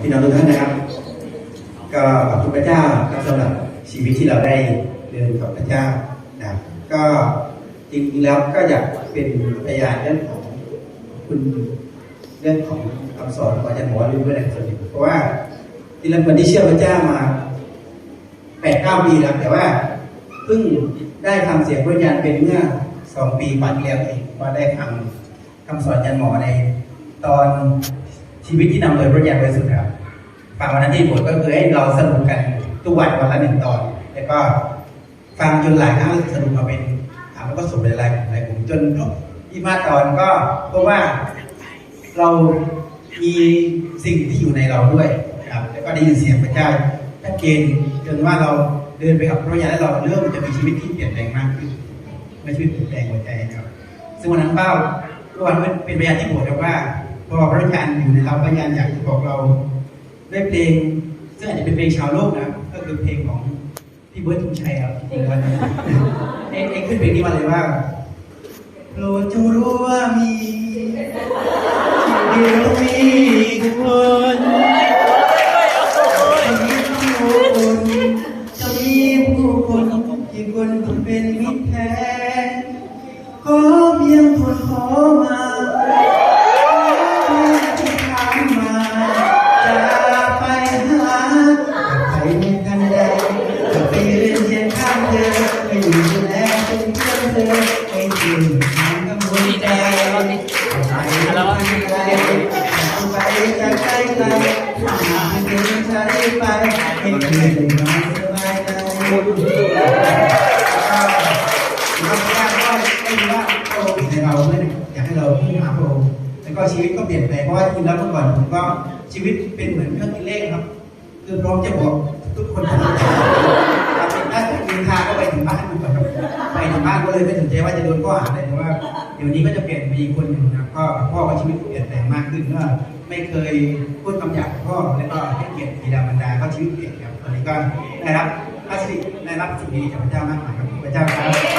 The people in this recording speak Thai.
พี่น้องทุกท่านนะครับ ก็ขอบคุณพระเจ้าครับสำหรับชีวิตที่เราได้เดินกับพระเจ้านะก็จริงๆแล้วก็อยากเป็นพยานเรื่องของคุณเรื่องของคำสอนของอาจารย์หมอรุ่นด้วยนะส่วนหนึ่งเพราะว่าที่เราคนที่เชื่อพระเจ้ามาแปดเก้าปีแล้วแต่ว่าเพิ่งได้ทำเสียงพระญาณเป็นเมื่อสองปีกว่าที่แล้วเองว่าได้ทำคำสอนอาจารย์หมอในตอน ชีวิตที่นำโดยพระญาณบริสุทธิ์ครับฟังวันนั้นที่บทก็คือให้เราสรุปกันทุกวันวันละหนึ่งตอน แล้วก็ฟังจนหลายครั้งสรุปมาเป็นถามแล้วก็สรุปเป็นรายกลุ่มรายกลุ่มจนครบยี่ห้าตอนก็เพราะว่าเรามีสิ่งที่อยู่ในเราด้วยครับแล้วก็ได้ยินเสียงพระเจ้าชัดเจนจนว่าเราเดินไปกับพระวิญญาแล้วเราเริ่มจะมีชีวิตที่เปลี่ยนแปลงมากขึ้นไม่ชีวิตเปลี่ยนแปลงหัวใจครับ ซึ่งวันนั้นเป้าวันเป็นพยานที่บสถ์ครับว่า พอพระวิญญาณอยู่ในเราพระวิญญาณอยากจะบอกเราด้วยเพลงซึ่งอาจจะเป็นเพลงชาวโลกนะก็คือเพลงของพี่เบิร์ดธงชัยครับจริงวันนั้นเอ็งเอ็งขึ้นเพลงนี้มาเลยว่าโปรดจงรู้ว่ามีเดียวมีคนจะมีผู้คนจะมีผู้คนกี่คนต้องเป็นมิตรแท้ขอเพียงคนขอมา เชียงข้างเธอไปอยู่ดูแลเป็นเพื่อนเธอให้ถึงทางกังวลใจไปทางไกลไปจากใกล้ไกลทางเดินใช้ไปให้เธอได้นอนสบายใจเราพยายาก็ไม่รู้ว่าพระองค์ในเราเมื่ออยากให้เราพึ่งพาพระองค์แล้วก็ชีวิตก็เปลี่ยนแปลงเพราะว่าจริงแล้วเมื่อก่อนผมก็ชีวิตเป็นเหมือนเครื่องคิดเลขครับ คือพร้อมจะบอกทุกคนทุกคน ไปถึงบ้านก็เลยไม่สนใจว่าจะโดนข้อหาอะไรแต่ว่าเดี๋ยวนี้ก็จะเปลี่ยนไปอีกคนหนึ่งนะก็พ่อก็ชีวิตเปลี่ยนแปลงมากขึ้นก็ไม่เคยพูดคำหยาบพ่อแล้วก็ให้เกียรติบิดามารดาก็ชีวิตเปลี่ยนครับตอนนี้ก็ได้รับพระสิริได้รับสิ่งดีจากพระเจ้ามากมายครับพระเจ้าครับ